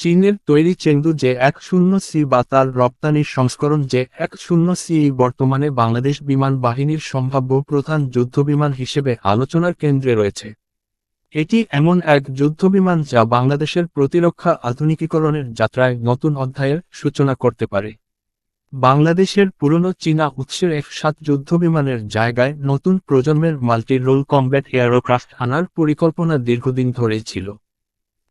চীনের তৈরি চেংদু যে এক শূন্য সি বা তার রপ্তানির সংস্করণ যে এক শূন্য সি বর্তমানে বাংলাদেশ বিমান বাহিনীর সম্ভাব্য প্রধান যুদ্ধবিমান হিসেবে আলোচনার কেন্দ্রে রয়েছে। এটি এমন এক যুদ্ধবিমান যা বাংলাদেশের প্রতিরক্ষা আধুনিকীকরণের যাত্রায় নতুন অধ্যায়ের সূচনা করতে পারে। বাংলাদেশের পুরনো চীনা উৎসের এফ সাত যুদ্ধবিমানের জায়গায় নতুন প্রজন্মের মাল্টি রোল কমব্যাট এয়ারোক্রাফট আনার পরিকল্পনা দীর্ঘদিন ধরেই ছিল।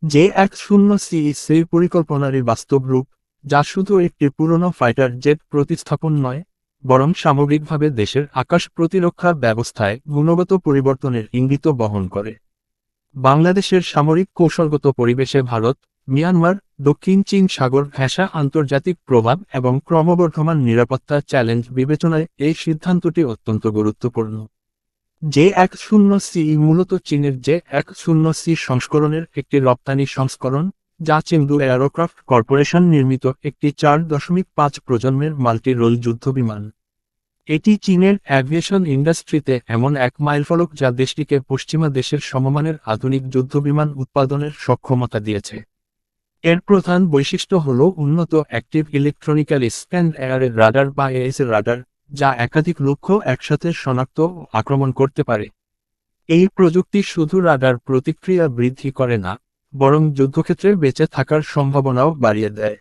যে এক শূন্য সি সেই পরিকল্পনারই বাস্তব রূপ, যা শুধু একটি পুরনো ফাইটার জেট প্রতিস্থাপন নয়, বরং সামগ্রিকভাবে দেশের আকাশ প্রতিরক্ষা ব্যবস্থায় গুণগত পরিবর্তনের ইঙ্গিত বহন করে। বাংলাদেশের সামরিক কৌশলগত পরিবেশে ভারত, মিয়ানমার, দক্ষিণ চীন সাগর ঘেঁষা আন্তর্জাতিক প্রভাব এবং ক্রমবর্ধমান নিরাপত্তা চ্যালেঞ্জ বিবেচনায় এই সিদ্ধান্তটি অত্যন্ত গুরুত্বপূর্ণ। যে এক শূন্য সি মূলত চীনের যে এক শূন্য সি সংস্করণের একটি রপ্তানি সংস্করণ, যা চেংদু এয়ারোক্রাফট কর্পোরেশন নির্মিত একটি চার দশমিক পাঁচ প্রজন্মের মাল্টি রোল যুদ্ধবিমান। এটি চীনের অ্যাভিয়েশন ইন্ডাস্ট্রিতে এমন এক মাইলফলক যা দেশটিকে পশ্চিমা দেশের সমমানের আধুনিক যুদ্ধবিমান উৎপাদনের সক্ষমতা দিয়েছে। এর প্রধান বৈশিষ্ট্য হল উন্নত অ্যাক্টিভ ইলেকট্রনিক্যাল স্প্যান্ড এয়ারের রাডার বা এএস রাডার যা একাধিক লক্ষ্য একসাথে শনাক্ত আক্রমণ করতে পারে। এই প্রযুক্তি শুধু রাডার প্রতিক্রিয়া বৃদ্ধি করে না, বরং যুদ্ধক্ষেত্রে বেঁচে থাকার সম্ভাবনাও বাড়িয়ে দেয়।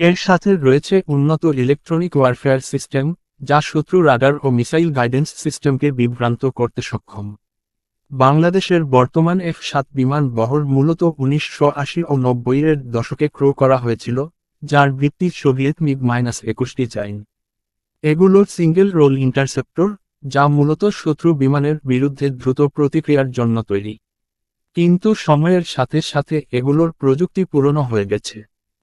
এর সাথে রয়েছে উন্নত ইলেকট্রনিক ওয়ারফেয়ার সিস্টেম যা শত্রু রাডার ও মিসাইল গাইডেন্স সিস্টেমকে বিভ্রান্ত করতে সক্ষম। বাংলাদেশের বর্তমান এফ সাত বিমান বহর মূলত উনিশশো আশি ও নব্বই এর দশকে ক্রো করা হয়েছিল, যার ভিত্তি সোভিয়েত মিগ মাইনাস একুশটি চাইন। এগুলো সিঙ্গেল রোল ইন্টারসেপ্টর, যা মূলত শত্রু বিমানের বিরুদ্ধে দ্রুত প্রতিক্রিয়ার জন্য তৈরি। কিন্তু সময়ের সাথে সাথে এগুলোর প্রযুক্তি পুরনো হয়ে গেছে।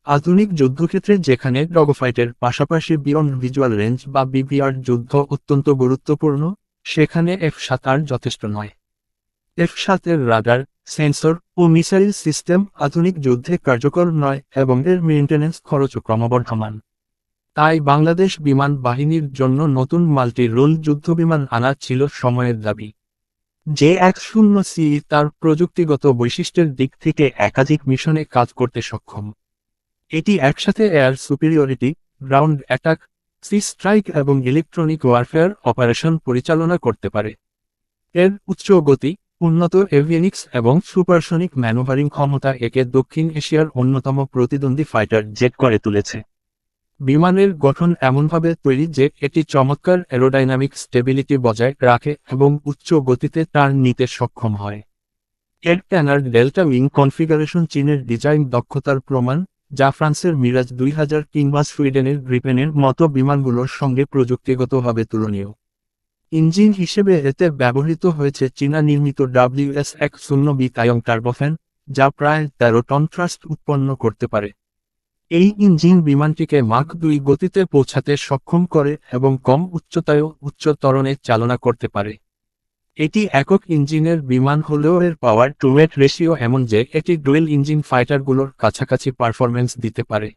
আধুনিক যুদ্ধক্ষেত্রে যেখানে ডগফাইটের পাশাপাশি বিয়ন্ড ভিজুয়াল রেঞ্জ বা বিপিআর যুদ্ধ অত্যন্ত গুরুত্বপূর্ণ, সেখানে এফ সাত আর যথেষ্ট নয়। এফ সাতের রাডার, সেন্সর ও মিসাইল সিস্টেম আধুনিক যুদ্ধে কার্যকর নয় এবং এর মেইনটেন্যান্স খরচও ক্রমবর্ধমান। তাই বাংলাদেশ বিমান বাহিনীর জন্য নতুন মাল্টি রোল যুদ্ধবিমান আনা ছিল সময়ের দাবি। যে এক শূন্য সি তার প্রযুক্তিগত বৈশিষ্ট্যের দিক থেকে একাধিক মিশনে কাজ করতে সক্ষম। এটি একসাথে air superiority, ground attack, sea strike এবং ইলেকট্রনিক ওয়ারফেয়ার অপারেশন পরিচালনা করতে পারে। এর উচ্চ গতি, উন্নত এভিয়েনিক্স এবং সুপারসনিক ম্যানুভারিং ক্ষমতা একে দক্ষিণ এশিয়ার অন্যতম প্রতিদ্বন্দ্বী ফাইটার জেট করে তুলেছে। বিমানের গঠন এমনভাবে তৈরি যে এটি চমৎকার অ্যারোডাইনামিক স্টেবিলিটি বজায় রাখে এবং উচ্চ গতিতে টার্ন নিতে সক্ষম হয়। এর ট্যানার ডেল্টা উইং কনফিগারেশন চীনের ডিজাইন দক্ষতার প্রমাণ, যা ফ্রান্সের মিরাজ দুই হাজার কিংবা সুইডেনের গ্রিপেনের মতো বিমানগুলোর সঙ্গে প্রযুক্তিগতভাবে তুলনীয়। ইঞ্জিন হিসেবে এতে ব্যবহৃত হয়েছে চীনা নির্মিত ডাব্লিউএস এক শূন্য বি তায়ং টার্বোফ্যান, যা প্রায় তেরো টন থ্রাস্ট উৎপন্ন করতে পারে। এই ইঞ্জিন বিমানটিকে মাক দুই গতিতে পৌঁছাতে সক্ষম করে এবং কম উচ্চতায়ও উচ্চ ত্বরণে চালনা করতে পারে। এটি একক ইঞ্জিনের বিমান হলেও এর পাওয়ার টু রেশিও এমন যে এটি ডুয়েল ইঞ্জিন ফাইটারগুলোর কাছাকাছি পারফরমেন্স দিতে পারে।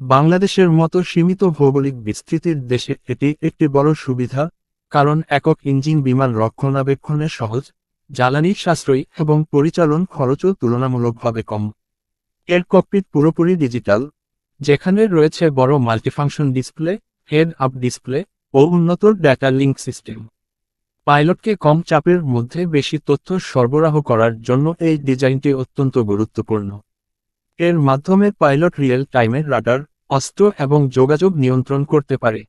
বাংলাদেশের মতো সীমিত ভৌগোলিক বিস্তৃতির দেশে এটি একটি বড় সুবিধা, কারণ একক ইঞ্জিন বিমান রক্ষণাবেক্ষণে সহজ, জ্বালানি সাশ্রয়ী এবং পরিচালন খরচও তুলনামূলকভাবে কম। এর ককপিট পুরোপুরি ডিজিটাল যেখানে রয়েছে বড় multifunction display head up display ও উন্নত ডেটা লিঙ্ক সিস্টেম পাইলটকে কম চাপের মধ্যে বেশি তথ্য সরবরাহ করার জন্য এই ডিজাইনটি অত্যন্ত গুরুত্বপূর্ণ। এর মাধ্যমে পাইলট রিয়েল টাইমে রাডার অস্ত্র এবং যোগাযোগ নিয়ন্ত্রণ করতে পারে।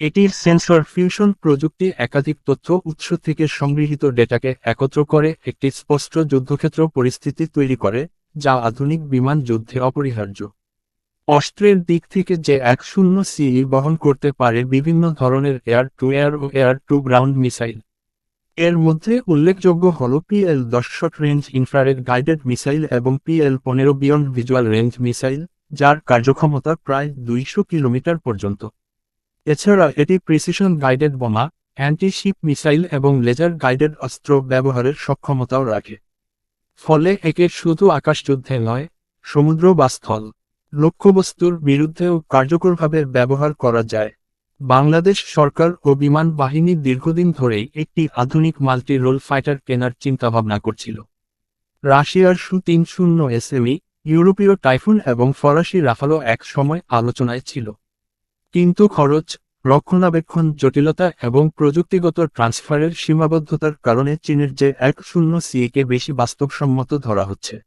এটির সেন্সর ফিউশন প্রযুক্তি একাধিক তথ্য উৎস থেকে সংগৃহীত ডেটাকে একত্র করে একটি স্পষ্ট যুদ্ধক্ষেত্র পরিস্থিতি তৈরি করে। যা আধুনিক বিমান যুদ্ধে অপরিহার্য। অস্ত্রের দিক থেকে যে এক শূন্য সি বহন করতে পারে বিভিন্ন ধরনের এয়ার টু এয়ার ও এয়ার টু গ্রাউন্ড মিসাইল এর মধ্যে উল্লেখযোগ্য হল পিএল দশ short range infrared guided missile এবং পিএল পনেরো বিয়ন্ড ভিজুয়াল রেঞ্জ মিসাইল যার কার্যক্ষমতা প্রায় দুইশো কিলোমিটার পর্যন্ত। এছাড়া এটি প্রিসিশন গাইডেড বোমা অ্যান্টি শিপ মিসাইল এবং লেজার গাইডেড অস্ত্র ব্যবহারের সক্ষমতাও রাখে। ফলে একে শুধু আকাশযুদ্ধে নয়, সমুদ্র বা স্থল, লক্ষ্যবস্তুর বিরুদ্ধেও কার্যকরভাবে ব্যবহার করা যায়। বাংলাদেশ সরকার ও বিমান বাহিনী দীর্ঘদিন ধরেই একটি আধুনিক মাল্টি রোল ফাইটার কেনার চিন্তাভাবনা করছিল। রাশিয়ার সু তিন শূন্য এসএমই ইউরোপীয় টাইফুন এবং ফরাসি রাফালো এক সময় আলোচনায় ছিল। কিন্তু খরচ রক্ষণাবেক্ষণ, জটিলতা এবং প্রযুক্তিগত ট্রান্সফারের সীমাবদ্ধতার কারণে চীনের যে এক শূন্য সিএকে বেশি বাস্তবসম্মত ধরা হচ্ছে।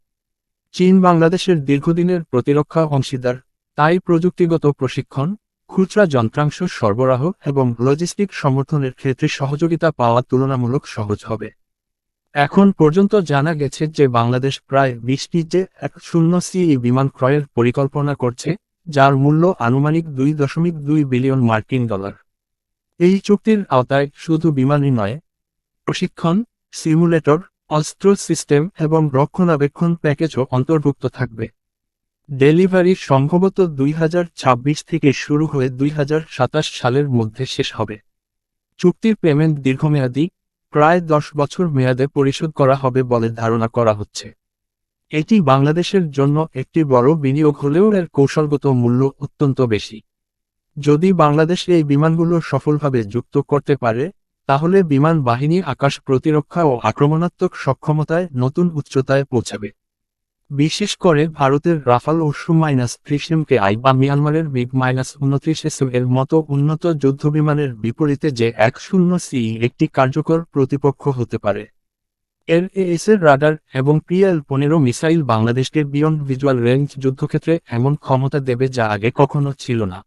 চীন বাংলাদেশের দীর্ঘদিনের প্রতিরক্ষা অংশীদার, তাই প্রযুক্তিগত প্রশিক্ষণ, খুচরা যন্ত্রাংশ সরবরাহ এবং লজিস্টিক সমর্থনের ক্ষেত্রে সহযোগিতা পাওয়া তুলনামূলক সহজ হবে। এখন পর্যন্ত জানা গেছে যে বাংলাদেশ প্রায় বিশটি যে এক শূন্য সিই বিমান ক্রয়ের পরিকল্পনা করছে যার মূল্য আনুমানিক দুই দশমিক দুই বিলিয়ন মার্কিন ডলার। এই চুক্তির আওতায় শুধু বিমানই নয়, প্রশিক্ষণ, সিমুলেটর, অস্ত্র সিস্টেম এবং রক্ষণাবেক্ষণ প্যাকেজও অন্তর্ভুক্ত থাকবে। ডেলিভারি সম্ভবত দুই হাজার ছাব্বিশ থেকে শুরু হয়ে দুই হাজার সাতাশ সালের মধ্যে শেষ হবে। চুক্তির পেমেন্ট দীর্ঘমেয়াদী, প্রায় দশ বছর মেয়াদে পরিশোধ করা হবে বলে ধারণা করা হচ্ছে। এটি বাংলাদেশের জন্য একটি বড় বিনিয়োগ হলেও এর কৌশলগত মূল্য অত্যন্ত বেশি। যদি বাংলাদেশ এই বিমানগুলো সফলভাবে যুক্ত করতে পারে, তাহলে বিমান বাহিনী আকাশ প্রতিরক্ষা ও আক্রমণাত্মক সক্ষমতায় নতুন উচ্চতায় পৌঁছাবে। বিশেষ করে ভারতের রাফাল ও সু মাইনাস ত্রিশিমকে আই বা মিয়ানমারের মিগ মাইনাস উনত্রিশ এসএম এর মতো উন্নত যুদ্ধবিমানের বিপরীতে যে এক শূন্য সি একটি কার্যকর প্রতিপক্ষ হতে পারে। এর এর রাডার এবং পিএল পনেরো মিসাইল বাংলাদেশকে বিয়ন্ড ভিজুয়াল রেঞ্জ যুদ্ধক্ষেত্রে এমন ক্ষমতা দেবে যা আগে কখনো ছিল না।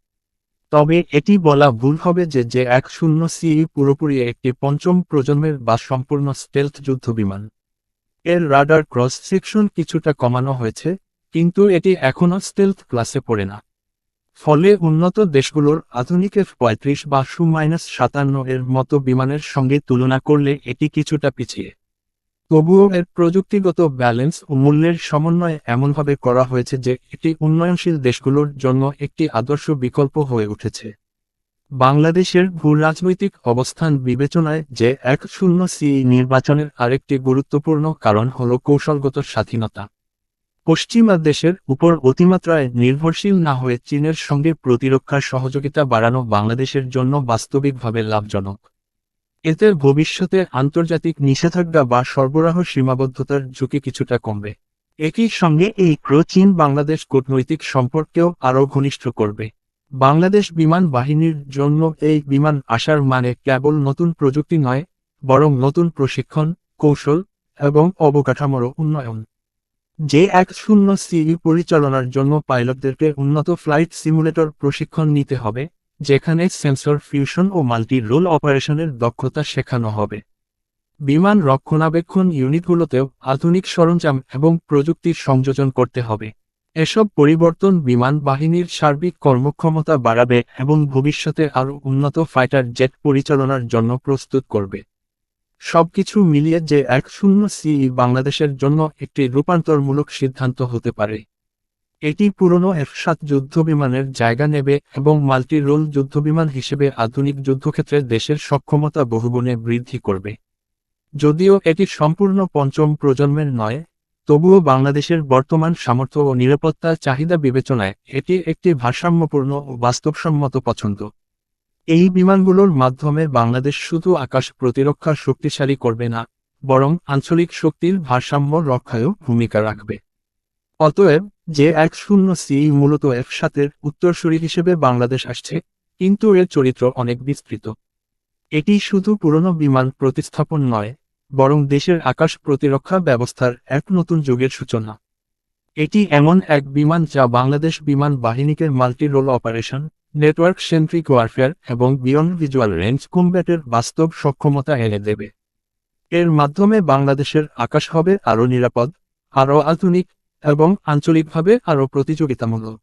তবে এটি বলা ভুল হবে যে যে এক শূন্য সি পুরোপুরি একটি পঞ্চম প্রজন্মের বা সম্পূর্ণ স্টেলথ যুদ্ধবিমান। এর রাডার ক্রস সেকশন কিছুটা কমানো হয়েছে, কিন্তু এটি এখনও স্টেলথ ক্লাসে পড়ে না। ফলে উন্নত দেশগুলোর আধুনিক এফ পঁয়ত্রিশ বা সু মাইনাস সাতান্ন এর মতো বিমানের সঙ্গে তুলনা করলে এটি কিছুটা পিছিয়ে। তবুও এর প্রযুক্তিগত ব্যালেন্স ও মূল্যের সমন্বয় এমনভাবে করা হয়েছে যে এটি উন্নয়নশীল দেশগুলোর জন্য একটি আদর্শ বিকল্প হয়ে উঠেছে। বাংলাদেশের ভূ রাজনৈতিক অবস্থান বিবেচনায় যে এক শূন্য সি নির্বাচনের আরেকটি গুরুত্বপূর্ণ কারণ হল কৌশলগত স্বাধীনতা। পশ্চিমা দেশের উপর অতিমাত্রায় নির্ভরশীল না হয়ে চীনের সঙ্গে প্রতিরক্ষার সহযোগিতা বাড়ানো বাংলাদেশের জন্য বাস্তবিকভাবে লাভজনক। এতে ভবিষ্যতে আন্তর্জাতিক নিষেধাজ্ঞা বা সরবরাহ সীমাবদ্ধতার ঝুঁকি কিছুটা কমবে। একই সঙ্গে এই ক্রো চীন বাংলাদেশ কূটনৈতিক সম্পর্কেও আরও ঘনিষ্ঠ করবে। বাংলাদেশ বিমান বাহিনীর জন্য এই বিমান আসার মানে কেবল নতুন প্রযুক্তি নয়, বরং নতুন প্রশিক্ষণ, কৌশল এবং অবকাঠামোর উন্নয়ন। যে এক শূন্য সিই পরিচালনার জন্য পাইলটদেরকে উন্নত ফ্লাইট সিমুলেটর প্রশিক্ষণ নিতে হবে যেখানে সেন্সর ফিউশন ও মাল্টি রোল অপারেশনের দক্ষতা শেখানো হবে। বিমান রক্ষণাবেক্ষণ ইউনিটগুলোতেও আধুনিক সরঞ্জাম এবং প্রযুক্তির সংযোজন করতে হবে। এসব পরিবর্তন বিমান বাহিনীর সার্বিক কর্মক্ষমতা বাড়াবে এবং ভবিষ্যতে আরও উন্নত ফাইটার জেট পরিচালনার জন্য প্রস্তুত করবে। সবকিছু মিলিয়ে যে এক শূন্য সিই বাংলাদেশের জন্য একটি রূপান্তরমূলক সিদ্ধান্ত হতে পারে। এটি পুরনো এফ সাত যুদ্ধবিমানের জায়গা নেবে এবং মাল্টি রোল যুদ্ধবিমান হিসেবে আধুনিক যুদ্ধক্ষেত্রে দেশের সক্ষমতা বহুগুণে বৃদ্ধি করবে। যদিও এটি সম্পূর্ণ পঞ্চম প্রজন্মের নয়, তবুও বাংলাদেশের বর্তমান সামর্থ্য ও নিরাপত্তার চাহিদা বিবেচনায় এটি একটি ভারসাম্যপূর্ণ ও বাস্তবসম্মত পছন্দ। এই বিমানগুলোর মাধ্যমে বাংলাদেশ শুধু আকাশ প্রতিরক্ষা শক্তিশালী করবে না, বরং আঞ্চলিক শক্তির ভারসাম্য রক্ষায়ও ভূমিকা রাখবে। অতএব যে এক শূন্য সি মূলত এফ সাতের উত্তরসূরি হিসেবে বাংলাদেশ আসছে, কিন্তু এর চরিত্র অনেক বিস্তৃত। এটি শুধু পুরনো বিমান প্রতিস্থাপন নয়, বরং দেশের আকাশ প্রতিরক্ষা ব্যবস্থার এক নতুন যুগের সূচনা। এটি এমন এক বিমান যা বাংলাদেশ বিমান বাহিনীকে multi role operation, network centric warfare এবং বিয়ন্ড ভিজুয়াল রেঞ্জ কম্ব্যাটের বাস্তব সক্ষমতা এনে দেবে। এর মাধ্যমে বাংলাদেশের আকাশ হবে আরও নিরাপদ, আরও আধুনিক এবং আঞ্চলিকভাবে আরও প্রতিযোগিতামূলক।